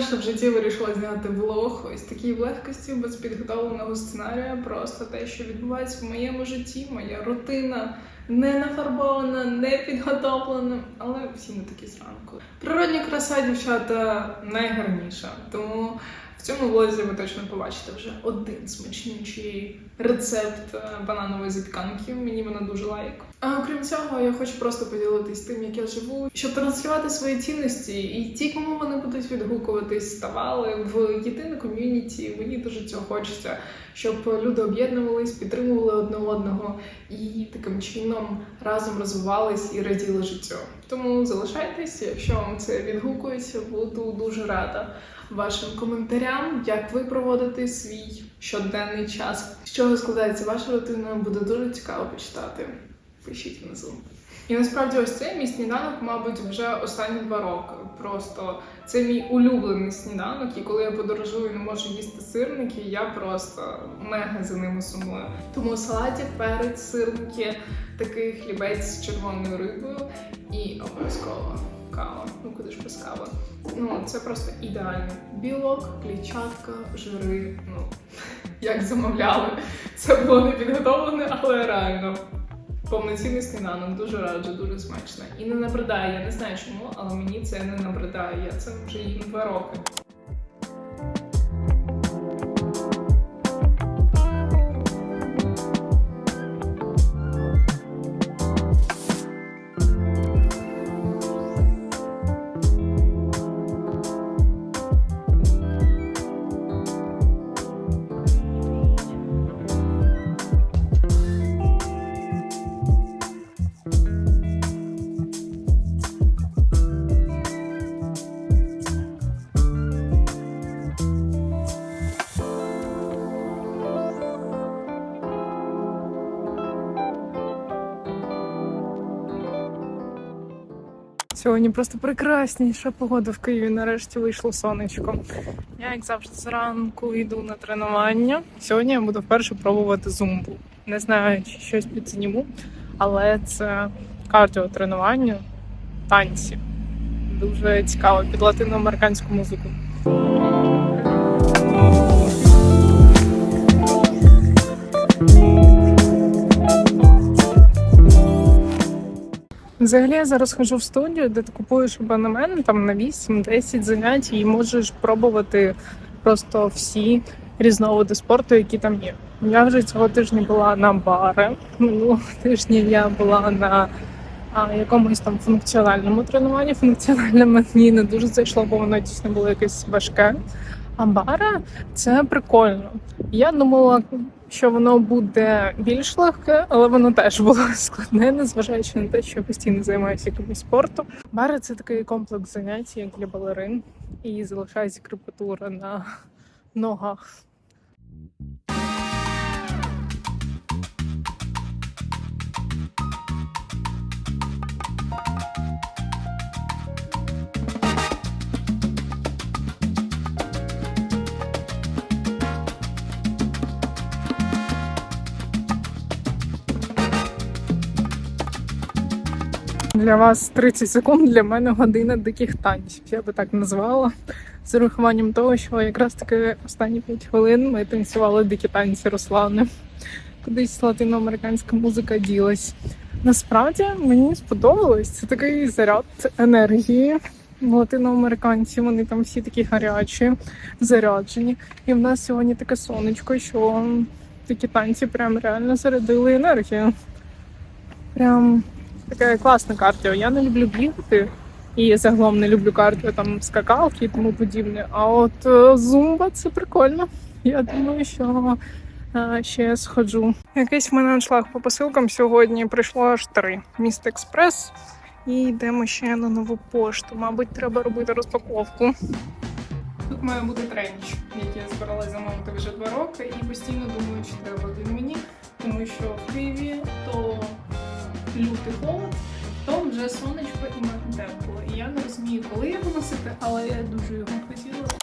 вперше в житті вирішила зняти влог ось такій в легкості без підготовленого сценарія. Просто те, що відбувається в моєму житті, моя рутина не нафарбована, не підготовлена, але всі ми такі зранку. Природня краса дівчата найгарніша, тому в цьому влозі ви точно побачите вже один смачнючий рецепт е, бананової запіканки. Мені вона дуже лайк. А окрім цього, я хочу просто поділитись тим, як я живу, щоб транслювати свої цінності, і ті, кому вони будуть відгукуватись, ставали в єдине ком'юніті. Мені дуже цього хочеться, щоб люди об'єднувались, підтримували одне одного і таким чином разом розвивались і раділи життю. Тому залишайтесь, якщо вам це відгукується, буду дуже рада вашим коментарям, як ви проводите свій щоденний час. З чого складається ваша рутина, буде дуже цікаво почитати. Пишіть внизу. І насправді ось цей мій сніданок, мабуть, вже останні два роки. Просто це мій улюблений сніданок, і коли я подорожую і не можу їсти сирники, я просто мега за ними сумую. Тому салатик, перець, сирники, такий хлібець з червоною рибою і обов'язково кава. Ну куди ж без кави? Ну це просто ідеально. Білок, клітчатка, жири. Ну як замовляли. Це було не підготовлене, але реально. Повноцінний сніданок, дуже раджу, дуже смачно. І не набридає. Я не знаю чому, але мені це не набридає. Я це вже їм два роки. Сьогодні просто прекрасніша погода в Києві. Нарешті вийшло сонечко. Я, як завжди, зранку йду на тренування. Сьогодні я буду вперше пробувати зумбу. Не знаю, чи щось підзніму, але це кардіотренування, танці. Дуже цікаво під латиноамериканську музику. Взагалі я зараз ходжу в студію, де ти купуєш абонемент там на 8-10 занять і можеш пробувати просто всі різновиди спорту, які там є. Я вже цього тижня була на бари. Минулого тижня я була на а, якомусь там функціональному тренуванні. Функціональне мені не дуже зайшло, бо воно дійсно було якесь важке. А бара це прикольно. Я думала, що воно буде більш легке, але воно теж було складне, незважаючи на те, що я постійно займаюся якимось спортом. Амбара це такий комплекс занять, як для балерин, і залишається крепатура на ногах. Для вас 30 секунд, для мене година диких танців. Я би так назвала. З урахуванням того, що якраз таки останні 5 хвилин ми танцювали дикі танці Руслани. Кудись латиноамериканська музика ділась. Насправді мені сподобалось. Це такий заряд енергії. Латиноамериканці, вони там всі такі гарячі, заряджені. І в нас сьогодні таке сонечко, що такі танці прям реально зарядили енергію. Прям таке класне кардіо. Я не люблю бігати і загалом не люблю кардіо, там скакалки і тому подібне. А от е, зумба це прикольно. Я думаю, що е, ще сходжу. Якийсь в мене аншлаг по посилкам сьогодні прийшло аж три. Міст Експрес. І йдемо ще на нову пошту. Мабуть, треба робити розпаковку. Тут має бути тренч, який я збиралася замовити вже два роки, і постійно думаю, чи треба він мені, тому що в Києві то лютий холод, то вже сонечко і мене тепло. І я не розумію, коли його носити, але я дуже його хотіла.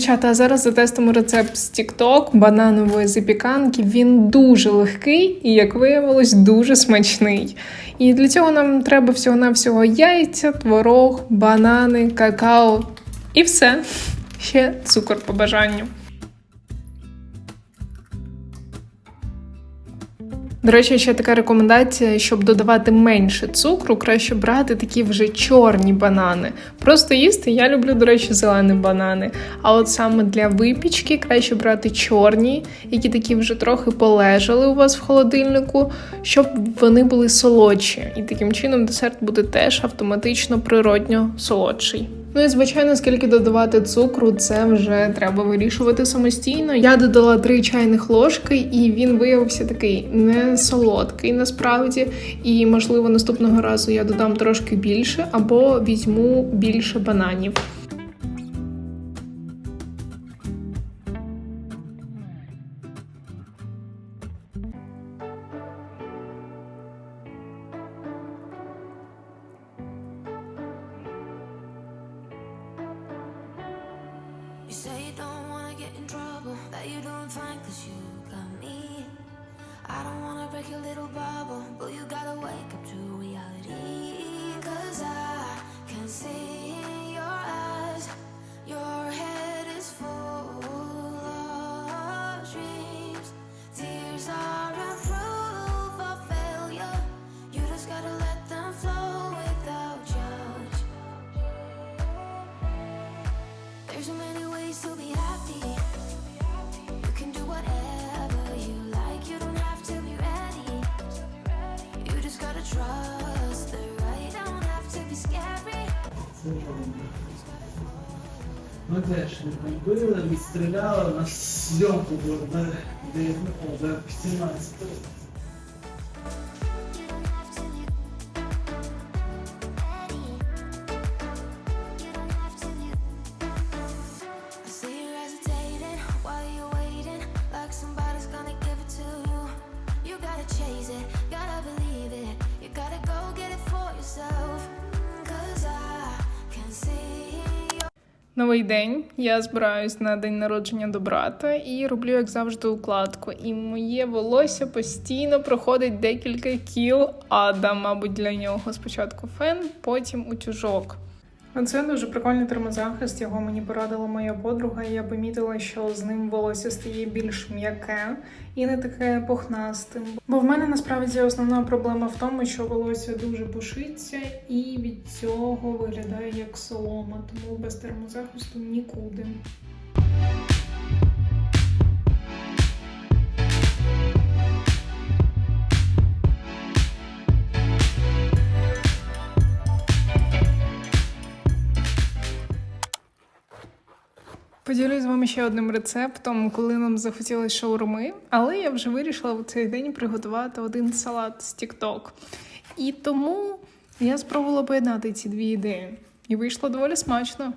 Дівчата, а зараз затестимо рецепт з TikTok бананової запіканки. Він дуже легкий і, як виявилось, дуже смачний. І для цього нам треба всього-навсього яйця, творог, банани, какао і все. Ще цукор по бажанню. До речі, ще така рекомендація, щоб додавати менше цукру, краще брати такі вже чорні банани. Просто їсти я люблю, до речі, зелені банани. А от саме для випічки краще брати чорні, які такі вже трохи полежали у вас в холодильнику, щоб вони були солодші. І таким чином десерт буде теж автоматично природньо солодший. Ну і звичайно, скільки додавати цукру, це вже треба вирішувати самостійно. Я додала 3 чайних ложки, і він виявився такий не солодкий насправді. І можливо наступного разу я додам трошки більше або візьму більше бананів. That you're doing fine cause you got me. I don't wanna break your little bubble, but you gotta wake up to Ми теж не били, на зйомку було де, де, о, Новий день. Я збираюсь на день народження до брата і роблю, як завжди, укладку. І моє волосся постійно проходить декілька кіл ада, мабуть, для нього. Спочатку фен, потім утюжок. Це дуже прикольний термозахист. Його мені порадила моя подруга. Я помітила, що з ним волосся стає більш м'яке і не таке пухнастим. Бо в мене насправді основна проблема в тому, що волосся дуже пушиться і від цього виглядає як солома, тому без термозахисту нікуди. Поділюсь з вами ще одним рецептом, коли нам захотілося шаурми, але я вже вирішила в цей день приготувати один салат з TikTok. І тому я спробувала поєднати ці дві ідеї. І вийшло доволі смачно.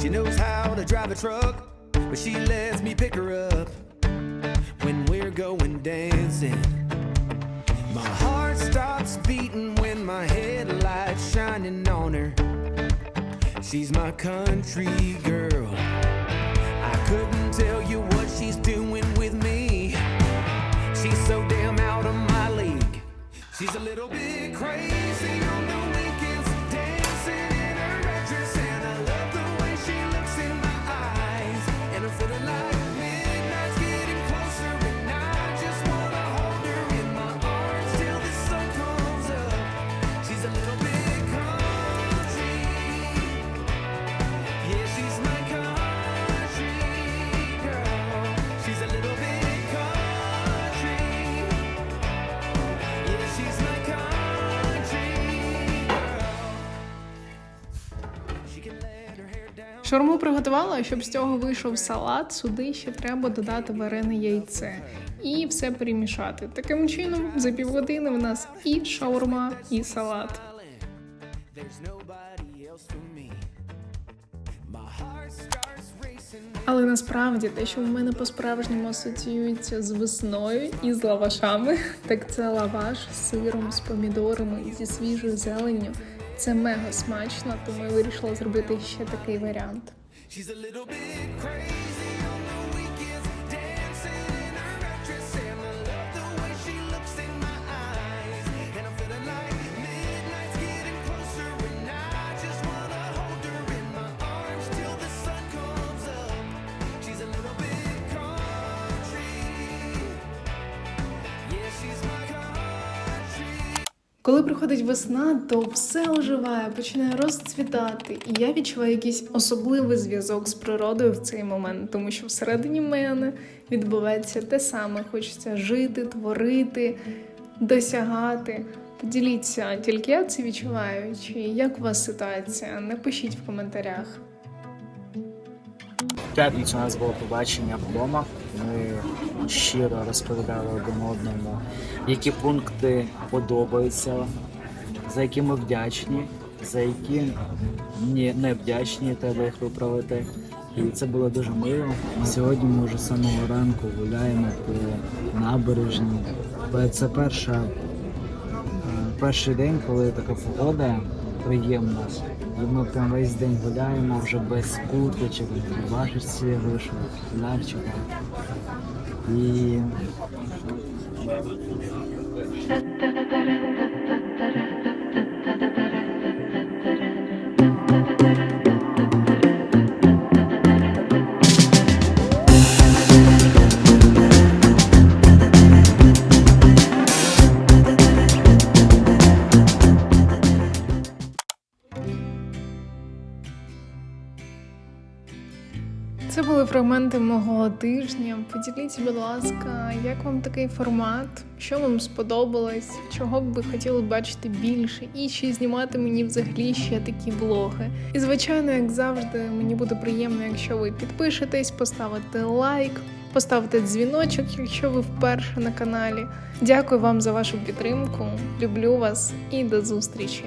She knows how to drive a truck, but she lets me pick her up we're going dancing. My heart stops beating when my headlights shining on her. She's my country girl. I couldn't tell you what she's doing with me. She's so damn out of my league. She's a little bit crazy Шаурму приготувала, щоб з цього вийшов салат. Сюди ще треба додати варене яйце і все перемішати. Таким чином, за півгодини в нас і шаурма, і салат. Але насправді те, що в мене по-справжньому асоціюється з весною і з лавашами, так це лаваш з сиром, з помідорами і зі свіжою зеленню. Це мега смачно, тому я вирішила зробити ще такий варіант. Коли приходить весна, то все оживає, починає розцвітати, і я відчуваю якийсь особливий зв'язок з природою в цей момент, тому що всередині мене відбувається те саме: хочеться жити, творити, досягати. Поділіться, тільки я це відчуваю, чи як у вас ситуація? Напишіть в коментарях. П'ятницю у нас було побачення вдома. Ми щиро розповідали один одному, які пункти подобаються, за які ми вдячні, за які не вдячні, треба їх виправити. І це було дуже мило. Сьогодні ми вже з самого ранку гуляємо по набережні. Це перша, е, перший день, коли така погода приємна. І ми прям весь день гуляємо вже без курточок, в важечці вийшов, лярчика. І фрагменти мого тижня. Поділіться, будь ласка, як вам такий формат? Що вам сподобалось? Чого б ви хотіли бачити більше? І чи знімати мені взагалі ще такі влоги? І звичайно, як завжди, мені буде приємно, якщо ви підпишетесь, поставите лайк, поставите дзвіночок, якщо ви вперше на каналі. Дякую вам за вашу підтримку. Люблю вас і до зустрічі!